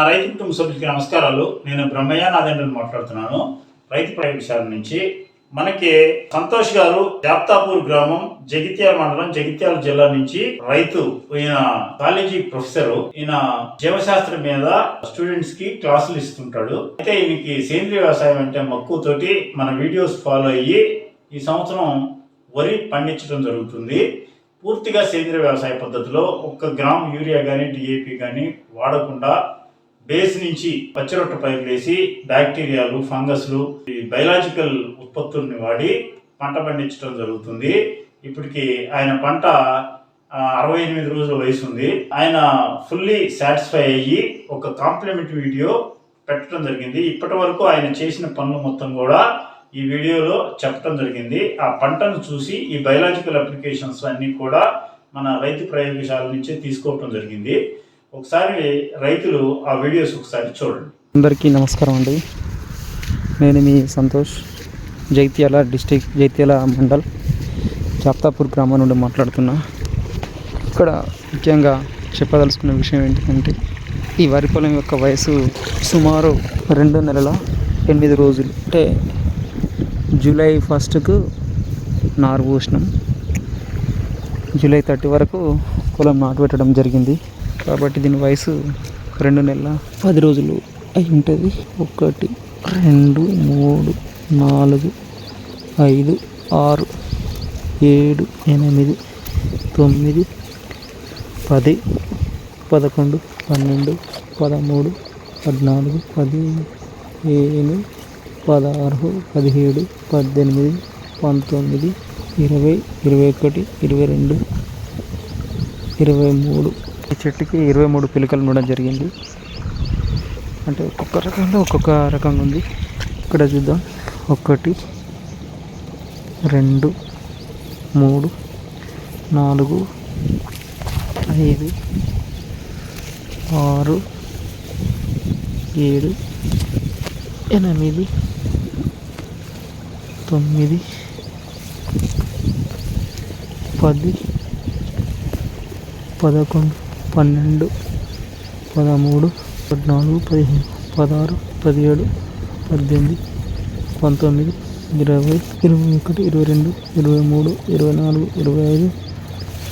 నా రైతు కుటుంబ సభ్యులకి నమస్కారాలు. నేను బ్రహ్మయ్య నాదేంద్రని మాట్లాడుతున్నాను. రైతు ప్రయోగశాల నుంచి మనకి సంతోష్ గారు జాప్తాపూర్ గ్రామం జగిత్యాల మండలం జగిత్యాల జిల్లా నుంచి రైతు ఈయన కాలేజీ ప్రొఫెసర్. ఈయన జీవశాస్త్రం మీద స్టూడెంట్స్కి క్లాసులు ఇస్తుంటాడు. అయితే ఈయనకి సేంద్రియ వ్యవసాయం అంటే మక్కువతోటి మన వీడియోస్ ఫాలో అయ్యి ఈ సంవత్సరం వరి పండించడం జరుగుతుంది. పూర్తిగా సేంద్రియ వ్యవసాయ పద్ధతిలో ఒక్క గ్రామ్ యూరియా కానీ డిఏపి కానీ వాడకుండా బేస్ నుంచి పచ్చిరొట్ట పైపు వేసి బ్యాక్టీరియాలు ఫంగస్లు ఈ బయలాజికల్ ఉత్పత్తుల్ని వాడి పంట పండించడం జరుగుతుంది. ఇప్పటికి ఆయన పంట అరవై ఎనిమిది రోజుల వయసు ఉంది. ఆయన ఫుల్లీ సాటిస్ఫై అయ్యి ఒక కాంప్లిమెంట్ వీడియో పెట్టడం జరిగింది. ఇప్పటి వరకు ఆయన చేసిన పనులు మొత్తం కూడా ఈ వీడియోలో చెప్పడం జరిగింది. ఆ పంటను చూసి ఈ బయలాజికల్ అప్లికేషన్స్ అన్నీ కూడా మన రైతు ప్రయోగశాల నుంచే తీసుకోవటం జరిగింది. ఒకసారి రైతులు ఆ వీడియోస్ ఒకసారి చూడండి. అందరికీ నమస్కారం అండి. నేను మీ సంతోష్ జైత్యాల డిస్టిక్ జైత్యాల మండల్ జాప్తాపూర్ గ్రామం నుండి మాట్లాడుతున్నా. ఇక్కడ ముఖ్యంగా చెప్పదలుచుకున్న విషయం ఏంటంటే ఈ వరి పొలం యొక్క వయసు సుమారు రెండు నెలల ఎనిమిది రోజులు. అంటే జూలై ఫస్ట్కు నారు పోసినాం. జూలై థర్టీ వరకు పొలం నాటు పెట్టడం జరిగింది. కాబట్టి దీని వయసు రెండు నెలల పది రోజులు అయి ఉంటుంది ఒకటి రెండు మూడు నాలుగు ఐదు ఆరు ఏడు ఎనిమిది తొమ్మిది పది పదకొండు పన్నెండు పదమూడు పద్నాలుగు పదిహేను పదహారు పదిహేడు పద్దెనిమిది పంతొమ్మిది ఇరవై ఇరవై ఒకటి ఇరవై రెండు ఇరవై మూడు ఈ చెట్టుకి ఇరవై మూడు పిలకలు ఉండడం జరిగింది. అంటే ఒక్కొక్క రకంలో ఒక్కొక్క రకంగా ఉంది. ఇక్కడ చూద్దాం. ఒకటి రెండు మూడు నాలుగు ఐదు ఆరు ఏడు ఎనిమిది తొమ్మిది పది పదకొండు పన్నెండు పదమూడు పద్నాలుగు పదిహేను పదహారు పదిహేడు పద్దెనిమిది పంతొమ్మిది ఇరవై ఇరవై ఒకటి ఇరవై రెండు ఇరవై మూడు ఇరవై నాలుగు ఇరవై ఐదు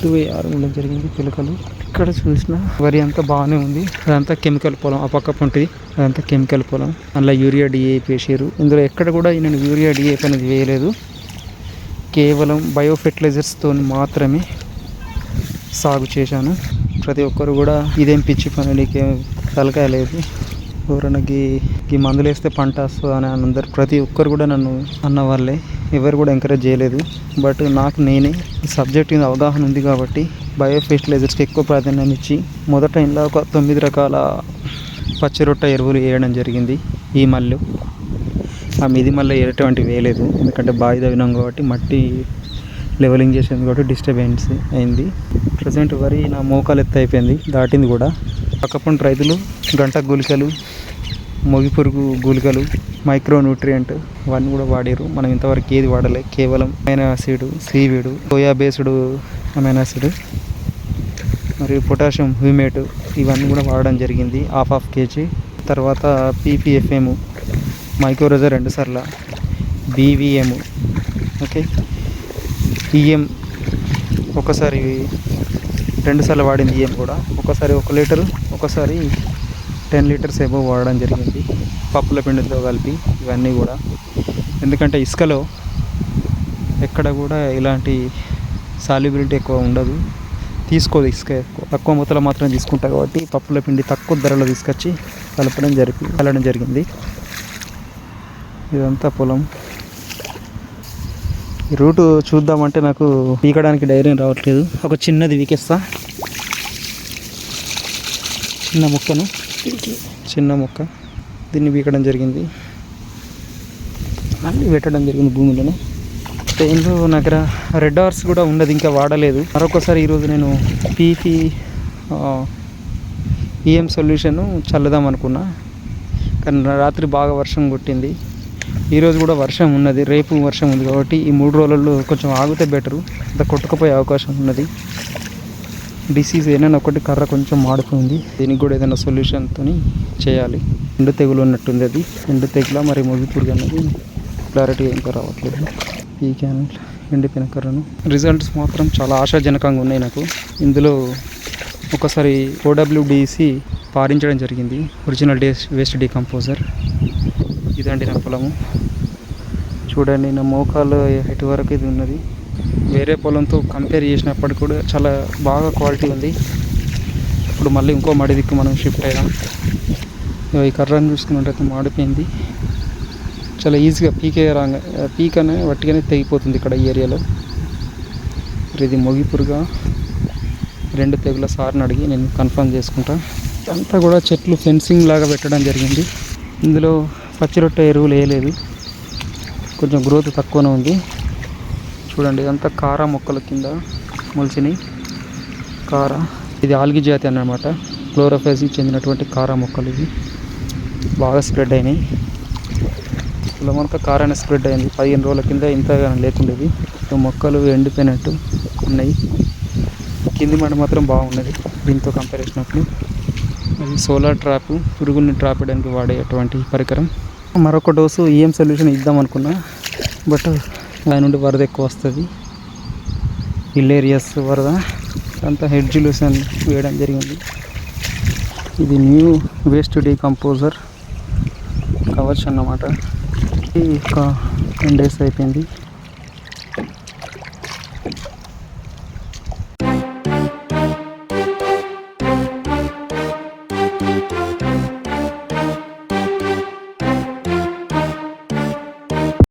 ఇరవై ఆరు ఉండడం జరిగింది పిలకలు. ఇక్కడ చూసిన వరి అంతా బాగానే ఉంది. అదంతా కెమికల్ పొలం ఆ పక్క ఉంటుంది అదంతా కెమికల్ పొలం. అందులో యూరియా డిఏపి వేసారు ఇందులో ఎక్కడ కూడా నేను యూరియా డిఏపి అనేది వేయలేదు. కేవలం బయో ఫెర్టిలైజర్స్తో మాత్రమే సాగు చేశాను. ప్రతి ఒక్కరు కూడా ఇదేం పిచ్చి పని నీకేం తలకాయ లేదు. ఎవరైనా గీ ఈ మందులు వేస్తే పంట వస్తుంది అని అందరు ప్రతి ఒక్కరు కూడా నన్ను అన్న వాళ్ళే ఎవరు కూడా ఎంకరేజ్ చేయలేదు. బట్ నాకు నేనే ఈ సబ్జెక్ట్ మీద అవగాహన ఉంది కాబట్టి బయో ఫెర్టిలైజర్స్కి ఎక్కువ ప్రాధాన్యం ఇచ్చి మొదట ఇంట్లో ఒక తొమ్మిది రకాల పచ్చి రొట్ట ఎరువులు వేయడం జరిగింది. ఈ మళ్ళీ ఆ మిది మళ్ళీ ఎటువంటి వేయలేదు. ఎందుకంటే బావి తవ్వినాం కాబట్టి మట్టి లెవెలింగ్ చేసింది కాబట్టి డిస్టర్బెన్స్ అయింది. ప్రజెంట్ వరి నా మోకాలు ఎత్తు అయిపోయింది దాటింది కూడా. పక్కపంట రైతులు గంట గుళికలు మొగి పురుగు గుళికలు మైక్రో న్యూట్రియంట్ ఇవన్నీ కూడా వాడారు మనం ఇంతవరకు ఏది వాడలే. కేవలం amino acid seaweed soya based amino acid మరియు పొటాషియం హ్యూమేట్ ఇవన్నీ కూడా వాడడం జరిగింది. Half half KG. తర్వాత పీపీఎఫ్ఎం మైక్రోజర్ రెండు సార్ల బీవీఎం ఓకే? ఈఎం ఒకసారి రెండుసార్లు వాడింది ఈఎం కూడా. ఒకసారి ఒక లీటర్ ఒకసారి టెన్ లీటర్స్ ఏమో వాడడం జరిగింది. పప్పుల పిండితో కలిపి ఇవన్నీ కూడా. ఎందుకంటే ఇసుకలో ఎక్కడ కూడా ఇలాంటి సాల్యుబిలిటీ ఎక్కువ ఉండదు. తీసుకోదు ఇసుక ఎక్కువ. తక్కువ మొత్తంలో మాత్రం తీసుకుంటా కాబట్టి పప్పుల పిండి తక్కువ ధరలో తీసుకొచ్చి కలపడం జరిపి కలడం జరిగింది. ఇదంతా పొలం. రూటు చూద్దామంటే నాకు పీకడానికి ధైర్యం రావట్లేదు. ఒక చిన్నది వీకేస్తా చిన్న మొక్కను. చిన్న మొక్క. దీన్ని వీకడం జరిగింది. మళ్ళీ పెట్టడం జరిగింది భూమిలోనే. ట్రైన్లో నా దగ్గర రెడ్ ఆర్స్ కూడా ఉన్నది ఇంకా వాడలేదు. మరొకసారి ఈరోజు నేను పీపీ ఈఎం సొల్యూషన్ చల్లుదాం అనుకున్నా. కానీ రాత్రి బాగా వర్షం కొట్టింది. ఈరోజు కూడా వర్షం ఉన్నది రేపు వర్షం ఉంది కాబట్టి ఈ మూడు రోజుల్లో కొంచెం ఆగితే బెటరు అంత కొట్టుకుపోయే అవకాశం ఉన్నది. డిసీజ్ ఏదైనా ఒకటి కర్ర కొంచెం మాడుతుంది. దీనికి కూడా ఏదైనా సొల్యూషన్తో చేయాలి. ఎండు తెగులు ఉన్నట్టుంది అది ఎండు తెగుల మరి మొగి అన్నది అనేది క్లారిటీగా ఇంకా రావట్లేదు. ఈ క్యానల్ ఎండిపోయిన కర్రను. రిజల్ట్స్ మాత్రం చాలా ఆశాజనకంగా ఉన్నాయి నాకు. ఇందులో ఒకసారి ఓడబ్ల్యూడిసి పారించడం జరిగింది. ఒరిజినల్ డేస్ వేస్ట్ డీకంపోజర్ ఇదండి నా పొలము. చూడండి నా మోకాలు ఎటు వరకు ఇది ఉన్నది. వేరే పొలంతో కంపేర్ చేసినప్పటికి కూడా చాలా బాగా క్వాలిటీ ఉంది. ఇప్పుడు మళ్ళీ ఇంకో మడి దిక్కు మనం షిఫ్ట్ అయ్యాం ఈ కర్రను చూసుకున్నట్టయితే మాడిపోయింది. చాలా ఈజీగా పీకే రాంగ పీక్ అనే వట్టిగానే తెగిపోతుంది ఇక్కడ ఈ ఏరియాలో ఇది మొగిపురుగా రెండు తెగుల సార్ని అడిగి నేను కన్ఫర్మ్ చేసుకుంటా. అంతా కూడా చెట్లు ఫెన్సింగ్ లాగా పెట్టడం జరిగింది. ఇందులో పచ్చి రొట్టె ఎరువులు వేయలేదు. కొంచెం గ్రోత్ తక్కువనే ఉంది. చూడండి ఇదంతా కార మొక్కల కింద మొలిచినాయి కార ఇది ఆల్గి జాతి అన్నమాట. క్లోరోఫైజ్కి చెందినటువంటి కార మొక్కలు ఇవి. బాగా స్ప్రెడ్ అయినాయి. ఇలా మనకు కారాన్ని స్ప్రెడ్ అయింది. పదిహేను రోజుల కింద ఇంతగా లేకుండేది మొక్కలు ఎండిపోయినట్టు ఉన్నాయి. కింది మడి మాత్రం బాగున్నది దీంతో కంపేర్ చేసినప్పుడు అది సోలార్ ట్రాప్ పురుగుల్ని ట్రాప్ చేయడానికి వాడేటువంటి పరికరం. మరొక డోసు ఏం సొల్యూషన్ ఇద్దాం అనుకున్నా. బట్ దాని నుండి వరద ఎక్కువ వస్తుంది. హిల్ ఏరియాస్ వరద. అంతా హెడ్ జ్యూలూషన్ వేయడం జరిగింది. ఇది న్యూ వేస్ట్ డీకంపోజర్ కవర్స్ అన్నమాట ఇది ఒక టెన్ డేస్ అయిపోయింది.